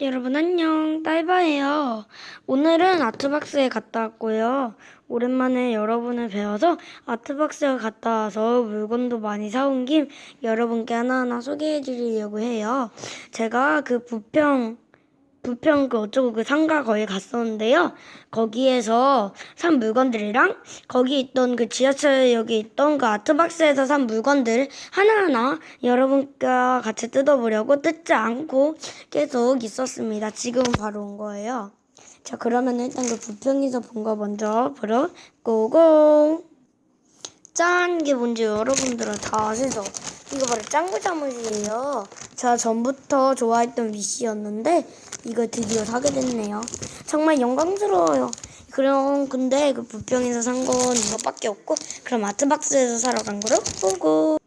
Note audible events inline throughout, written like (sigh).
여러분 안녕 딸바예요. 오늘은 아트박스에 갔다 왔고요. 오랜만에 여러분을 뵈어서 아트박스에 갔다 와서 물건도 많이 사온 김 여러분께 하나하나 소개해 드리려고 해요. 제가 그 부평 부평 그 어쩌고 그 상가 거기 갔었는데요. 거기에서 산 물건들이랑 거기 있던 그 지하철역에 있던 그 아트박스에서 산 물건들 하나하나 여러분과 같이 뜯어보려고 뜯지 않고 계속 있었습니다. 지금은 바로 온 거예요. 자, 그러면 일단 그 부평에서 본 거 먼저 보러 고고! 짠! 이게 뭔지 여러분들은 다 아시죠? 이거 바로 짱구 자물이에요. 제가 전부터 좋아했던 위시였는데 이거 드디어 사게 됐네요. 정말 영광스러워요. 그럼 근데 그 부평에서 산 건 이거밖에 없고 그럼 아트박스에서 사러 간 거로 보고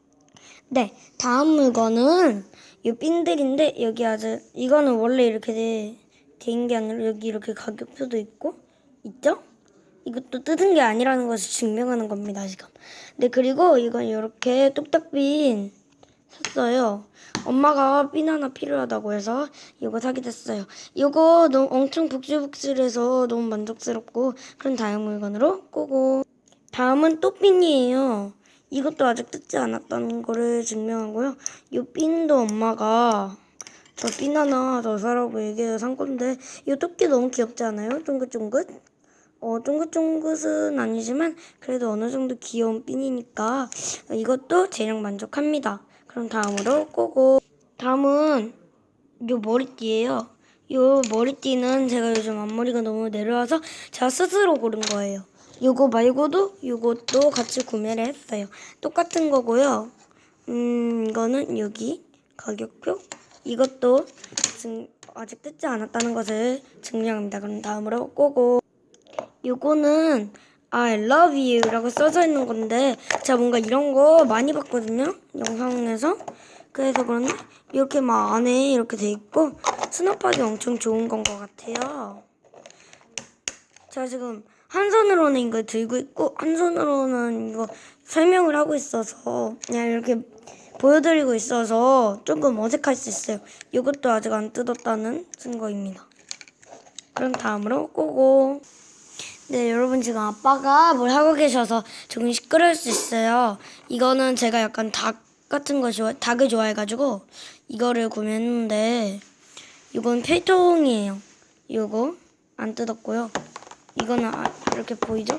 네 다음 물건은 이 핀들인데 여기 아주 이거는 원래 이렇게 돼, 돼인 게 아니라 여기 이렇게 가격표도 있고 있죠? 이것도 뜯은 게 아니라는 것을 증명하는 겁니다 지금. 네 그리고 이건 이렇게 뚝딱빈 샀어요. 엄마가 핀 하나 필요하다고 해서 이거 사게 됐어요. 이거 너무 엄청 북실북실해서 너무 만족스럽고 그런 다음 물건으로 꼬고 다음은 또 핀이에요. 이것도 아직 뜯지 않았다는 거를 증명하고요. 이 핀도 엄마가 저 핀 하나 더 사라고 얘기해서 산 건데 이 토끼 너무 귀엽지 않아요? 쫑긋쫑긋? 어, 쫑긋쫑긋은 아니지만 그래도 어느 정도 귀여운 핀이니까 이것도 대략 만족합니다. 그럼 다음으로 꼬고 다음은 요 머리띠예요. 요 머리띠는 제가 요즘 앞머리가 너무 내려와서 제가 스스로 고른 거예요. 요거 말고도 요것도 같이 구매를 했어요. 똑같은 거고요. 음, 이거는 여기 가격표. 이것도 증, 아직 뜯지 않았다는 것을 증명합니다. 그럼 다음으로 꼬고 요거는 I love you라고 써져 있는 건데 제가 뭔가 이런 거 많이 봤거든요 영상에서. 그래서 그런데 이렇게 막 안에 이렇게 돼 있고 수납하기 엄청 좋은 건 것 같아요. 제가 지금 한 손으로는 이걸 들고 있고 한 손으로는 이거 설명을 하고 있어서 그냥 이렇게 보여드리고 있어서 조금 어색할 수 있어요. 이것도 아직 안 뜯었다는 증거입니다. 그럼 다음으로 꼬고 네, 여러분 지금 아빠가 뭘 하고 계셔서 조금 시끄러울 수 있어요. 이거는 제가 약간 닭 같은 거 좋아, 닭을 좋아해가지고 이거를 구매했는데 이건 필통이에요. 이거 안 뜯었고요. 이거는 아- 이렇게 보이죠?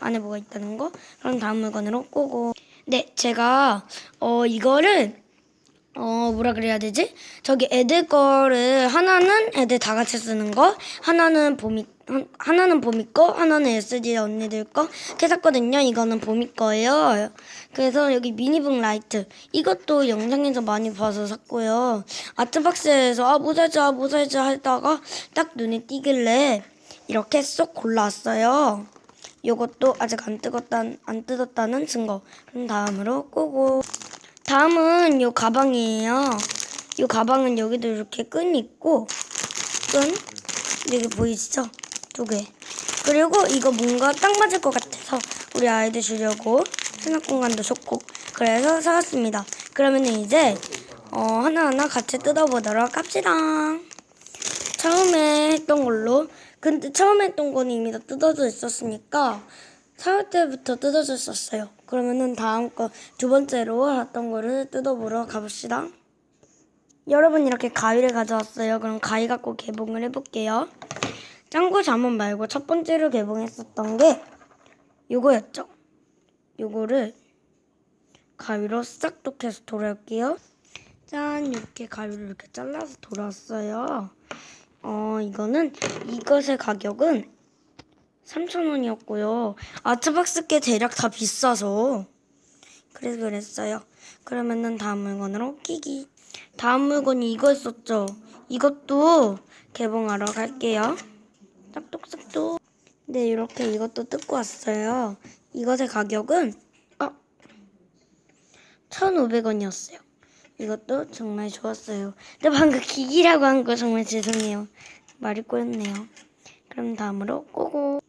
안에 뭐가 있다는 거. 그럼 다음 물건으로 꼬고. 네, 제가 어 이거를 어 뭐라 그래야 되지? 저기 애들 거를 하나는 애들 다 같이 쓰는 거, 하나는 봄이 한- 하나는 봄이 거, 하나는 SD 언니들 거 이렇게 샀거든요. 이거는 봄이 거예요. 그래서 여기 미니북 라이트 이것도 영상에서 많이 봐서 샀고요. 아트박스에서 아 뭐 살지 아뭐 살지 하다가 딱 눈에 띄길래 이렇게 쏙 골라왔어요. 요것도 아직 안 뜯었다 안 뜯었다는 증거. 그럼 다음으로 꼬고. 다음은 요 가방이에요. 요 가방은 여기도 이렇게 끈이 있고 끈 여기 보이시죠? 두 개. 그리고 이거 뭔가 딱 맞을 것 같아서 우리 아이들 주려고 수납 공간도 좋고 그래서 사왔습니다. 그러면 이제 어, 하나하나 같이 뜯어보도록 합시다. 처음에 했던 걸로 근데 처음에 했던 건 이미 다 뜯어져 있었으니까 사올 때부터 뜯어져 있었어요. 그러면은 다음 거 두 번째로 했던 거를 뜯어보러 가봅시다. 여러분 이렇게 가위를 가져왔어요. 그럼 가위 갖고 개봉을 해볼게요. 짱구 잠옷 말고 첫 번째로 개봉했었던 게 요거였죠. 요거를 가위로 싹 똑해서 돌아올게요. 짠 이렇게 가위로 이렇게 잘라서 돌아왔어요. 어 이거는 이것의 가격은 3,000원이었고요. 아트박스 게 대략 다 비싸서 그래서 그랬어요. 그러면은 다음 물건으로 끼기. 다음 물건이 이거였었죠. 이것도 개봉하러 갈게요. 싹둑싹둑. 네, 이렇게 이것도 뜯고 왔어요. 이것의 가격은 어, 1,500원이었어요. 이것도 정말 좋았어요. 근데 방금 기기라고 한 거 정말 죄송해요. 말이 꼬였네요. 그럼 다음으로 꼬고.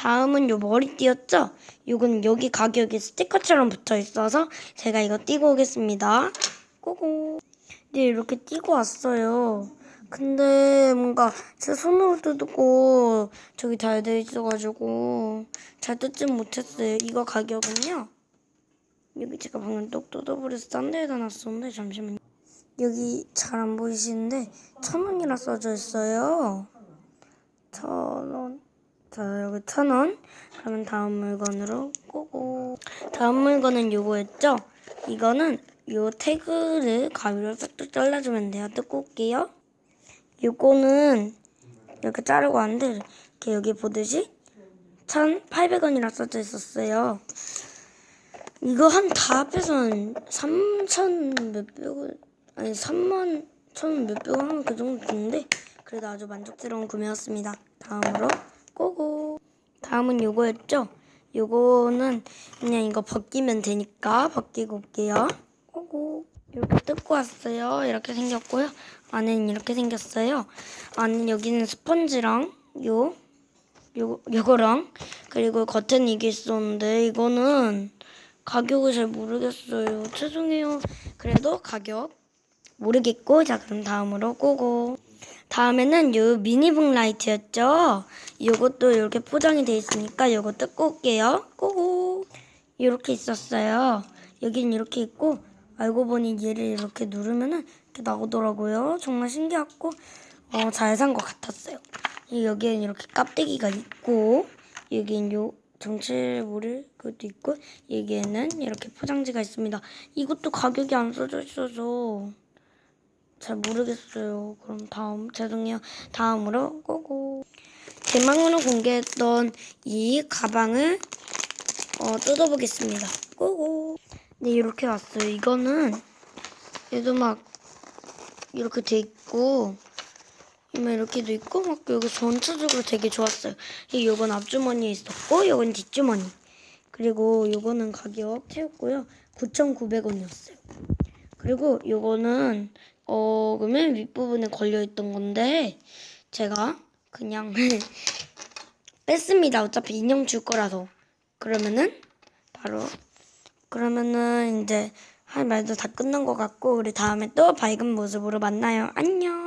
다음은 요 머리띠였죠? 요건 여기 가격이 스티커처럼 붙어 있어서 제가 이거 띄고 오겠습니다. 꼬고. 네, 이렇게 띄고 왔어요. 근데 근데 뭔가 제 손으로 뜯고 저기 잘 돼 있어가지고 잘 뜯진 못했어요. 이거 가격은요. 여기 제가 방금 똑 뜯어버려서 딴 데에다 놨었는데 잠시만요. 여기 잘 안 보이시는데 천 원이라 써져 있어요. 천 원. 자 여기 천 원. 그러면 다음 물건으로 꼬고. 다음 물건은 요거였죠. 이거는 요 태그를 가위로 싹둑 잘라주면 돼요. 뜯고 올게요. 요거는 이렇게 자르고 왔는데 이렇게 여기 보듯이 1,800원이라 써져 있었어요. 이거 한 다 합해서 한 3천 몇백 원 아니 3만 천 몇백 원 하면 그 정도 드는데 그래도 아주 만족스러운 구매였습니다. 다음으로 고고 다음은 요거였죠? 요거는 그냥 이거 벗기면 되니까 벗기고 올게요. 고고 이렇게 뜯고 왔어요. 이렇게 생겼고요. 안에는 이렇게 생겼어요. 안에 여기는 스펀지랑 요 요, 요거랑 그리고 겉에는 이게 있었는데 이거는 가격을 잘 모르겠어요. 죄송해요. 그래도 가격 모르겠고 자 그럼 다음으로 꼬고 다음에는 요 미니북 라이트였죠. 요것도 이렇게 포장이 돼 있으니까 요거 뜯고 올게요. 꼬고 이렇게 있었어요. 여기는 이렇게 있고 알고 보니 얘를 이렇게 누르면은 이렇게 나오더라고요. 정말 신기하고 어, 잘 산 것 같았어요. 이 여기에는 이렇게 깍대기가 있고 여기는 요 정체 모를 것도 있고 여기에는 이렇게 포장지가 있습니다. 이것도 가격이 안 써져 있어서 잘 모르겠어요. 그럼 다음 죄송해요. 다음으로 꼬고 대망으로 공개했던 이 가방을 어, 뜯어보겠습니다. 꼬고 네 이렇게 왔어요. 이거는 얘도 막 이렇게 돼 있고 막 이렇게 돼 있고 막 여기 전체적으로 되게 좋았어요. 이 요건 앞주머니에 있었고 요건 뒷주머니 그리고 요거는 가격 채웠고요. 9,900원이었어요. 그리고 요거는 어 그러면 윗부분에 걸려 있던 건데 제가 그냥 (laughs) 뺐습니다. 어차피 인형 줄 거라서 그러면은 바로 그러면은 이제 할 말도 다 끝난 것 같고 우리 다음에 또 밝은 모습으로 만나요. 안녕.